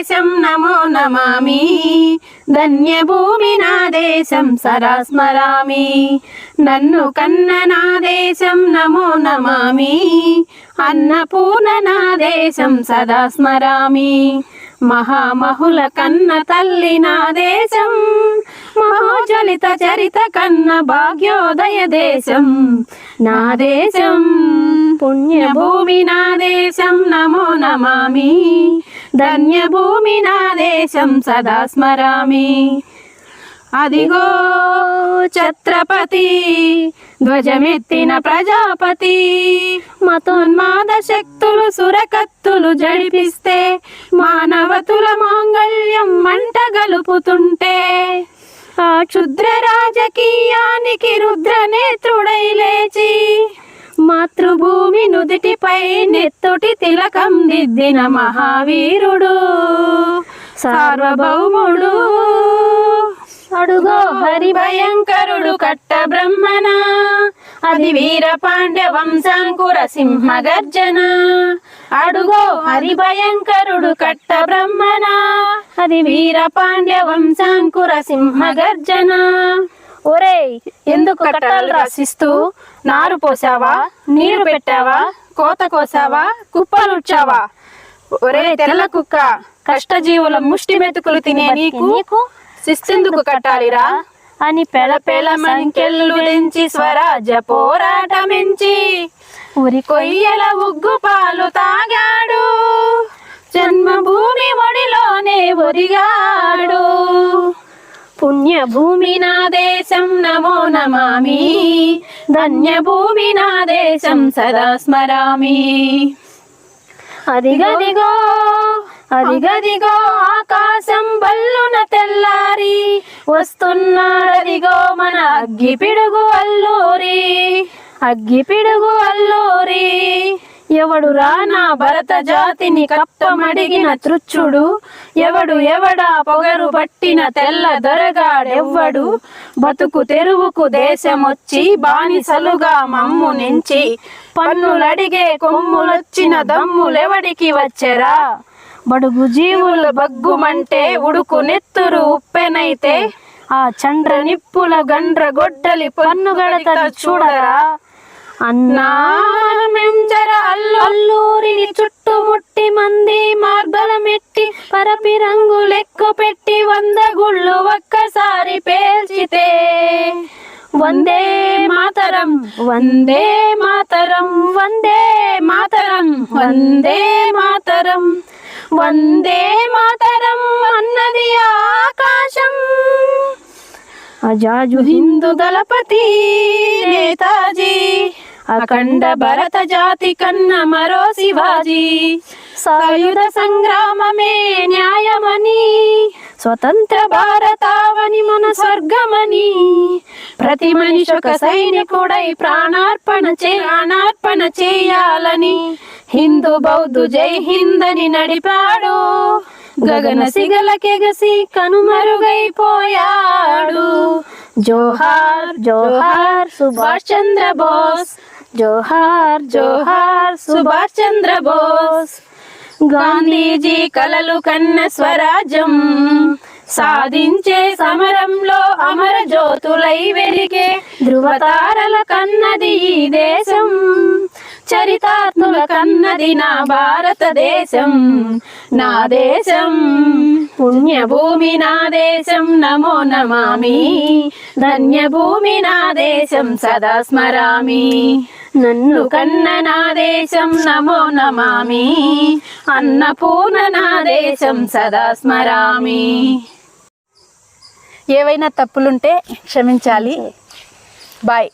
దేశం నమో నమామి. ధన్యభూమి నా దేశం సరాస్మరామి. నన్ను కన్న నా దేశం నమో నమామి. అన్నపూర్ణ నా దేశం సదా స్మరామి మహామహుల కన్న తల్లి నా దేశం. మహోజలిత చరిత కన్న భాగ్యోదయ దేశం. నా దేశం. పుణ్యభూమి నా దేశం నమో నమామి. ధన్యభూమి నా దేశం సదా స్మరామి. అదిగో ఛత్రపతి ధ్వజమెత్తిన ప్రజాపతి. మతోన్మాద శక్తులు సురకత్తులు జడిపిస్తే మానవతుల మాంగళ్యం మంట గలుపుతుంటే. ఆ క్షుద్ర రాజకీయానికి రుద్ర నేత్రుడై లేచి మాతృభూమి నుదిటిపై నెత్తుటి తిలకం దిద్దిన మహావీరుడు. సార్వభౌముడు. అడుగో హరి భయంకరుడు కట్ట బ్రహ్మణ అది వీర పాండ్య వంశాంకుర సింహ గర్జన అడుగో హరి భయంకరుడు కట్ట బ్రహ్మణ అది వీర పాండ్య వంశాంకుర సింహ గర్జన ఒరేయ్ ఎందుకు కట్టాలు రాసిస్తూ నారు పోసావా నీరు పెట్టావా కోత కోసావా కుప్పలుడ్చావా ఒరే తెల్ల కుక్క కష్టజీవుల ముష్టి మెతుకులు తినే నీకు నీకు శిస్తెందుకు కట్టాలిరా? అని పెళ పెళ మంకెళ్ళు దించి స్వరాజ్య పోరాటమించి ఉరి కొయ్యల ఉగ్గు పాలు తాగాడు. జన్మభూమి ఒడిలోనే ఒరిగాడు పుణ్యభూమి నా దేశం నమో నమామి. ధన్యభూమి నా దేశం సదా స్మరామి. అదిగదిగో అదిగదిగో ఆకాశం బల్లున తెల్లారి. వస్తున్నాడదిగో మన అగ్గి పిడుగు అల్లూరి. అగ్గి పిడుగు అల్లూరి. ఎవడు రానా భరత జాతిని కప్పమడిగిన తృచ్చుడు ఎవడు ఎవడా పొగరు పట్టిన తెల్ల దొరగాడెవ్వడు? బతుకు తెరువుకు దేశమొచ్చి బానిసలుగా మమ్ము నించి పన్నులడిగే కొమ్ములొచ్చిన దమ్ములెవడికి వచ్చెరా? బడుగు జీవుల బగ్గుమంటే ఉడుకు నెత్తురు ఉప్పెనైతే ఆ చండ్ర నిప్పుల గండ్ర గొడ్డలి పన్నుగడత చూడరా? అన్నా మెంజర అల్లు అల్లూరిని చుట్టుముట్టి మంది మార్గలమెట్టి పరపి రంగు లెక్క పెట్టి వంద గుళ్ళు ఒక్కసారి పేల్చితే. వందే మాతరం వందే మాతరం వందే మాతరం వందే మాతరం వందే మాతరం అన్నది ఆకాశం. అజాజు హిందూ దళపతి నేతాజీ అఖండ భరత జాతి కన్న మరో శివాజీ. సాయుధ సంగ్రామమే న్యాయమని. స్వతంత్ర భారతావని మన స్వర్గమని. ప్రతి మనిషి ఒక సైనికుడై ప్రాణార్పణ ప్రాణార్పణ చేయాలని. హిందూ బౌద్ధు జై హింద్ అని నడిపాడు. గగన సిగలకెగసి కనుమరుగైపోయాడు. జోహార్ జోహార్ సుభాష్ చంద్ర బోస్ జోహార్ జోహార్ సుభాష్ చంద్ర బోస్. గాంధీజీ కలలు కన్న స్వరాజ్యం. సాధించే సమరంలో అమర జ్యోతులై వెలిగే ధృవతారల కన్నది ఈ దేశం. చరితాత్మక కన్నది నా భారతదేశం. నా దేశం. పుణ్యభూమి నా దేశం. నమో నమామి. ధన్యభూమి నా దేశం. సదా స్మరామి. నన్ను కన్న నా దేశం నమో నమామి. అన్నపూర్ణ నా దేశం సదా స్మరామి. ఏవైనా తప్పులుంటే క్షమించాలి. బాయ్.